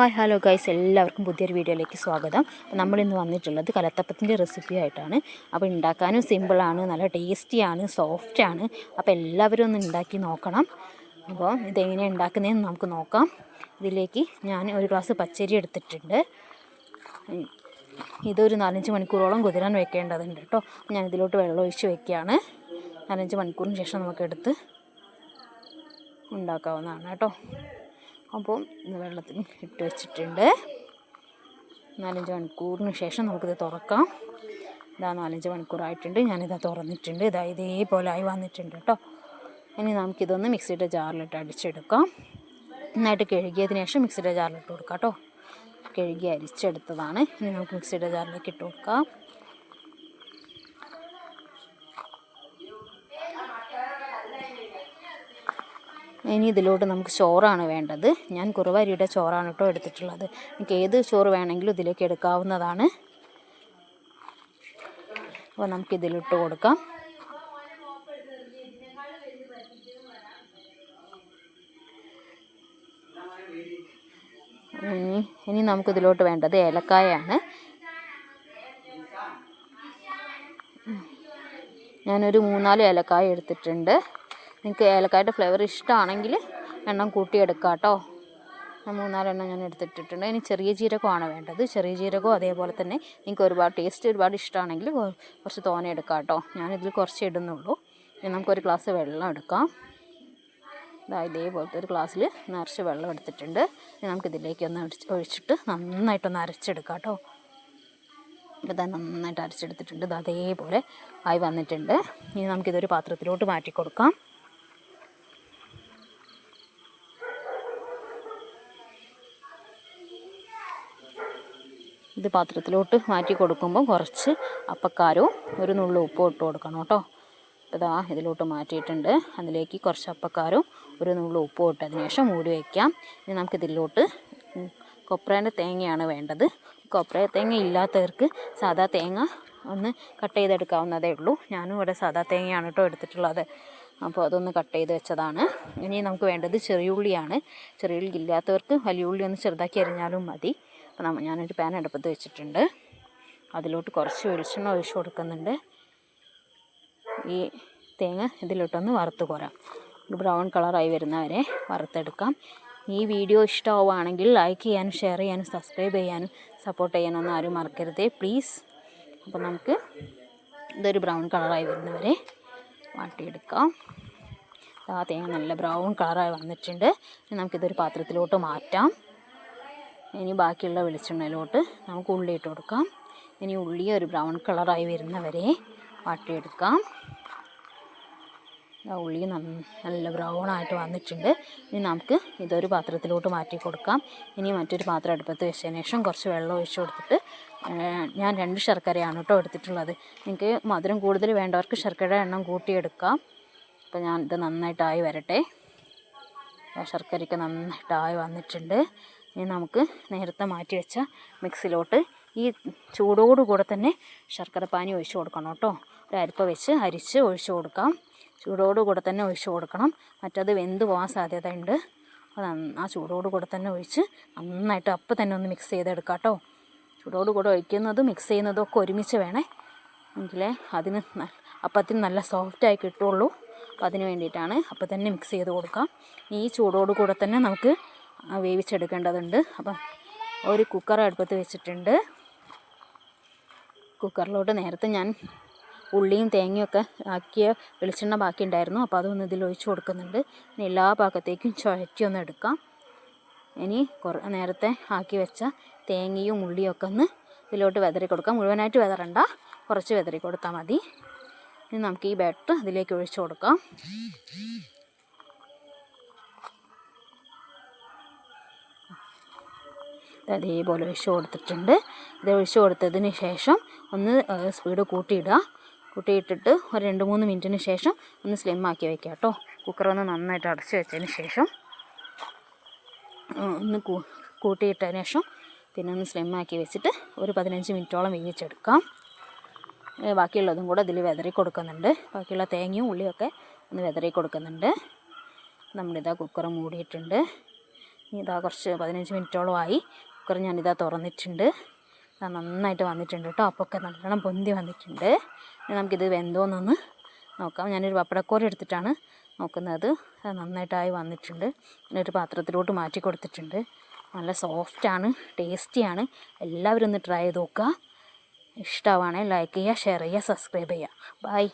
Hi hello guys. എല്ലാവർക്കും പുതിയൊരു വീഡിയോയിലേക്ക് സ്വാഗതം. അപ്പോൾ നമ്മളിന്ന് വന്നിട്ടുള്ളത് കലത്തപ്പത്തിന്റെ റെസിപ്പി ആയിട്ടാണ്. അപ്പോൾ ഉണ്ടാക്കാനും സിമ്പിളാണ് നല്ല ടേസ്റ്റിയാണ് സോഫ്റ്റാണ് അപ്പോൾ എല്ലാവരും ഒന്ന് ഉണ്ടാക്കി നോക്കണം. അപ്പോൾ ഇതെങ്ങനെയാണ് ഉണ്ടാക്കുന്നതെന്ന് നമുക്ക് നോക്കാം. ഇതിലേക്ക് ഞാൻ ഒരു ഗ്ലാസ് പച്ചരി എടുത്തിട്ടുണ്ട്. ഇതൊരു നാലഞ്ച് മണിക്കൂറോളം കുതിരാൻ വെക്കേണ്ടതുണ്ട് കേട്ടോ. ഞാൻ ഇതിലോട്ട് വെള്ളം ഒഴിച്ച് വെക്കുകയാണ്. നാലഞ്ച് മണിക്കൂറിന് ശേഷം നമുക്കെടുത്ത് ഉണ്ടാക്കാവുന്നതാണ് കേട്ടോ. അപ്പോൾ ഇത് വെള്ളത്തിൽ ഇട്ട് വെച്ചിട്ടുണ്ട്. നാലഞ്ച് മണിക്കൂറിന് ശേഷം നമുക്കിത് തുറക്കാം. ഇതാ നാലഞ്ച് മണിക്കൂറായിട്ടുണ്ട്. ഞാനിതാ തുറന്നിട്ടുണ്ട്. ഇതാ ഇതേപോലെ ആയി വന്നിട്ടുണ്ട് കേട്ടോ. ഇനി നമുക്കിതൊന്ന് മിക്സിയുടെ ജാറിലിട്ട് അടിച്ചെടുക്കാം. നന്നായിട്ട് കഴുകിയതിന് ശേഷം മിക്സിയുടെ ജാറിലിട്ട് കൊടുക്കാം കേട്ടോ. കഴുകി അരിച്ചെടുത്തതാണ്. ഇനി നമുക്ക് മിക്സിയുടെ ജാറിലേക്ക് ഇട്ട് കൊടുക്കാം. ഇനി ഇതിലോട്ട് നമുക്ക് ചോറാണ് വേണ്ടത്. ഞാൻ കുറുവരിയുടെ ചോറാണ് കേട്ടോ എടുത്തിട്ടുള്ളത്. എനിക്ക് ഏത് ചോറ് വേണമെങ്കിലും ഇതിലേക്ക് എടുക്കാവുന്നതാണ്. അപ്പോൾ നമുക്ക് ഇതിലിട്ട് കൊടുക്കാം. ഇനി ഇനി നമുക്കിതിലോട്ട് വേണ്ടത് ഏലക്കായാണ്. ഞാനൊരു മൂന്നാൽ ഏലക്കായ എടുത്തിട്ടുണ്ട്. നിങ്ങൾക്ക് ഏലക്കായുടെ ഫ്ലേവർ ഇഷ്ടമാണെങ്കിൽ എണ്ണം കൂട്ടിയെടുക്കാം കേട്ടോ മൂന്നാലെണ്ണം ഞാൻ എടുത്തിട്ടിട്ടുണ്ട്. ഇനി ചെറിയ ജീരകമാണ് വേണ്ടത്. ചെറിയ ജീരകവും അതേപോലെ തന്നെ നിങ്ങൾക്ക് ഒരുപാട് ടേസ്റ്റ് ഒരുപാട് ഇഷ്ടമാണെങ്കിൽ കുറച്ച് തോന എടുക്കാം കേട്ടോ ഞാനിതിൽ കുറച്ച് ഇടുന്നുള്ളൂ. ഇനി നമുക്കൊരു ഗ്ലാസ് വെള്ളം എടുക്കാം. ഇതാ ഇതേപോലത്തെ ഒരു ഗ്ലാസ്സിൽ നിറച്ച് വെള്ളം എടുത്തിട്ടുണ്ട്. ഇനി നമുക്കിതിലേക്ക് ഒന്ന് ഒഴിച്ചിട്ട് നന്നായിട്ടൊന്ന് അരച്ചെടുക്കാം കേട്ടോ ഇപ്പോൾ തന്നെ നന്നായിട്ട് അരച്ചെടുത്തിട്ടുണ്ട്. ഇത് അതേപോലെ ആയി വന്നിട്ടുണ്ട്. ഇനി നമുക്കിതൊരു പാത്രത്തിലോട്ട് മാറ്റി കൊടുക്കാം ഇത് പാത്രത്തിലോട്ട് മാറ്റി കൊടുക്കുമ്പോൾ കുറച്ച് അപ്പക്കാരവും ഒരു നുള്ളു ഉപ്പും ഇട്ട് കൊടുക്കണം കേട്ടോ. ഇതാ ഇതിലോട്ട് മാറ്റിയിട്ടുണ്ട്. അതിലേക്ക് കുറച്ച് അപ്പക്കാരും ഒരു നുള്ളു ഉപ്പും ഇട്ടതിന് ശേഷം മൂടി വയ്ക്കാം ഇനി നമുക്ക് നമുക്കിതിലോട്ട് കൊപ്രേന്റെ തേങ്ങയാണ് വേണ്ടത്. കൊപ്ര തേങ്ങ ഇല്ലാത്തവർക്ക് സാധാ തേങ്ങ ഒന്ന് കട്ട് ചെയ്തെടുക്കാവുന്നതേ ഉള്ളൂ. ഞാനും ഇവിടെ സാധാ തേങ്ങയാണ് കേട്ടോ എടുത്തിട്ടുള്ളത്. അപ്പോൾ അതൊന്ന് കട്ട് ചെയ്ത് വെച്ചതാണ്. ഇനി നമുക്ക് വേണ്ടത് ചെറിയുള്ളിയാണ്. ചെറിയുള്ളി ഇല്ലാത്തവർക്ക് വലിയ ഉള്ളി ഒന്ന് ചെറുതാക്കി അരിഞ്ഞാലും മതി. അപ്പോൾ നമ്മ ഞാനൊരു പാൻ അടുപ്പത്ത് വെച്ചിട്ടുണ്ട്. അതിലോട്ട് കുറച്ച് വെളിച്ചെണ്ണ ഒഴിച്ചു കൊടുക്കുന്നുണ്ട്. ഈ തേങ്ങ ഇതിലോട്ടൊന്ന് വറുത്ത് കോരാം. ബ്രൗൺ കളറായി വരുന്നവരെ വറുത്തെടുക്കാം. ഈ വീഡിയോ ഇഷ്ടമാവുകയാണെങ്കിൽ ലൈക്ക് ചെയ്യാനും ഷെയർ ചെയ്യാനും സബ്സ്ക്രൈബ് ചെയ്യാനും സപ്പോർട്ട് ചെയ്യാനൊന്നും ആരും മറക്കരുതേ പ്ലീസ്. അപ്പോൾ നമുക്ക് ഇതൊരു ബ്രൗൺ കളറായി വരുന്നവരെ വാട്ടിയെടുക്കാം. ആ തേങ്ങ നല്ല ബ്രൗൺ കളറായി വന്നിട്ടുണ്ട്. നമുക്കിതൊരു പാത്രത്തിലോട്ട് മാറ്റാം. ഇനി ബാക്കിയുള്ള വെളിച്ചെണ്ണയിലോട്ട് നമുക്ക് ഉള്ളി ഇട്ട് കൊടുക്കാം. ഇനി ഉള്ളി ഒരു ബ്രൗൺ കളറായി വരുന്നവരെ വാട്ടിയെടുക്കാം. ഉള്ളി നല്ല ബ്രൗൺ ആയിട്ട് വന്നിട്ടുണ്ട്. ഇനി നമുക്ക് ഇതൊരു പാത്രത്തിലോട്ട് മാറ്റി കൊടുക്കാം. ഇനി മറ്റൊരു പാത്രം അടുപ്പത്ത് വെച്ചതിന് ശേഷം കുറച്ച് വെള്ളം ഒഴിച്ച് കൊടുത്തിട്ട് ഞാൻ രണ്ട് ശർക്കരയാണ് കേട്ടോ എടുത്തിട്ടുള്ളത്. നിങ്ങൾക്ക് മധുരം കൂടുതൽ വേണ്ടവർക്ക് ശർക്കരയുടെ എണ്ണം കൂട്ടിയെടുക്കാം. അപ്പോൾ ഞാൻ ഇത് നന്നായിട്ടായി വരട്ടെ. ശർക്കരയ്ക്ക് നന്നായിട്ടായി വന്നിട്ടുണ്ട്. ഇനി നമുക്ക് നേരത്തെ മാറ്റി വെച്ച മിക്സിലോട്ട് ഈ ചൂടോടുകൂടെ തന്നെ ശർക്കര പാനി ഒഴിച്ചു കൊടുക്കണം കേട്ടോ. ഒരു അരിപ്പ വെച്ച് അരിച്ച് ഒഴിച്ചു കൊടുക്കാം. ചൂടോടുകൂടെ തന്നെ ഒഴിച്ചു കൊടുക്കണം. മറ്റത് വെന്ത് പോകാൻ സാധ്യതയുണ്ട്. അപ്പോൾ ആ ചൂടോടുകൂടെ തന്നെ ഒഴിച്ച് നന്നായിട്ട് അപ്പം തന്നെ ഒന്ന് മിക്സ് ചെയ്തെടുക്കാം കേട്ടോ. ചൂടോടുകൂടെ ഒഴിക്കുന്നതും മിക്സ് ചെയ്യുന്നതും ഒക്കെ ഒരുമിച്ച് വേണേ. എങ്കിലേ അതിന് അപ്പത്തിന് നല്ല സോഫ്റ്റായി കിട്ടുള്ളൂ. അപ്പോൾ അതിന് വേണ്ടിയിട്ടാണ് അപ്പം തന്നെ മിക്സ് ചെയ്ത് കൊടുക്കാം. ഈ ചൂടോടുകൂടെ തന്നെ നമുക്ക് വേവിച്ചെടുക്കേണ്ടതുണ്ട്. അപ്പം ഒരു കുക്കർ അടുപ്പത്ത് വെച്ചിട്ടുണ്ട്. കുക്കറിലോട്ട് നേരത്തെ ഞാൻ ഉള്ളിയും തേങ്ങയൊക്കെ ആക്കിയ വെളിച്ചെണ്ണ ബാക്കി ഉണ്ടായിരുന്നു അപ്പോൾ അതൊന്ന് ഇതിൽ ഒഴിച്ചു കൊടുക്കുന്നുണ്ട്. ഇനി എല്ലാ ഭാഗത്തേക്കും ചുഴറ്റി ഒന്ന് എടുക്കാം. ഇനി കുറേ നേരത്തെ ആക്കി വെച്ച തേങ്ങയും ഉള്ളിയും ഒക്കെ ഒന്ന് ഇതിലോട്ട് വെതറി കൊടുക്കാം. മുഴുവനായിട്ട് വെതറണ്ട. കുറച്ച് വെതറി കൊടുത്താൽ മതി. ഇനി നമുക്ക് ഈ ബാറ്റർ അതിലേക്ക് ഒഴിച്ച് കൊടുക്കാം. അതേപോലെ ഒഴിച്ച് കൊടുത്തിട്ടുണ്ട്. ഇത് ഒഴിച്ച് കൊടുത്തതിന് ശേഷം ഒന്ന് സ്പീഡ് കൂട്ടിയിടുക. കൂട്ടിയിട്ടിട്ട് ഒരു രണ്ട് മൂന്ന് മിനിറ്റിന് ശേഷം ഒന്ന് സ്ലിം ആക്കി വയ്ക്കുക കേട്ടോ. കുക്കർ ഒന്ന് നന്നായിട്ട് അടച്ച് വെച്ചതിന് ശേഷം ഒന്ന് കൂട്ടിയിട്ടതിന് ശേഷം പിന്നെ ഒന്ന് സ്ലിം ആക്കി വെച്ചിട്ട് ഒരു പതിനഞ്ച് മിനിറ്റോളം വേവിച്ചെടുക്കാം ബാക്കിയുള്ളതും കൂടെ ഇതിൽ വെതറി കൊടുക്കുന്നുണ്ട്. ബാക്കിയുള്ള തേങ്ങയും ഉള്ളിയൊക്കെ ഒന്ന് വെതറി കൊടുക്കുന്നുണ്ട്. നമ്മളിതാ കുക്കർ മൂടിയിട്ടുണ്ട്. ഇതാ കുറച്ച് പതിനഞ്ച് മിനിറ്റോളമായി. കുക്കർ ഞാനിതാ തുറന്നിട്ടുണ്ട്. നന്നായിട്ട് വന്നിട്ടുണ്ട് കേട്ടോ. അപ്പൊക്കെ നല്ലോണം പൊന്തി വന്നിട്ടുണ്ട്. നമുക്കിത് വെന്തോന്നൊന്ന് നോക്കാം. ഞാനൊരു പപ്പടക്കോര എടുത്തിട്ടാണ് നോക്കുന്നത്. അത് നന്നായിട്ടായി വന്നിട്ടുണ്ട്. ഒരു പാത്രത്തിലോട്ട് മാറ്റി കൊടുത്തിട്ടുണ്ട്. നല്ല സോഫ്റ്റാണ് ടേസ്റ്റിയാണ് എല്ലാവരും ഒന്ന് ട്രൈ ചെയ്ത് നോക്കുക. ഇഷ്ടമാണെങ്കിൽ ലൈക്ക് ചെയ്യുക ഷെയർ ചെയ്യുക സബ്സ്ക്രൈബ് ചെയ്യുക. ബൈ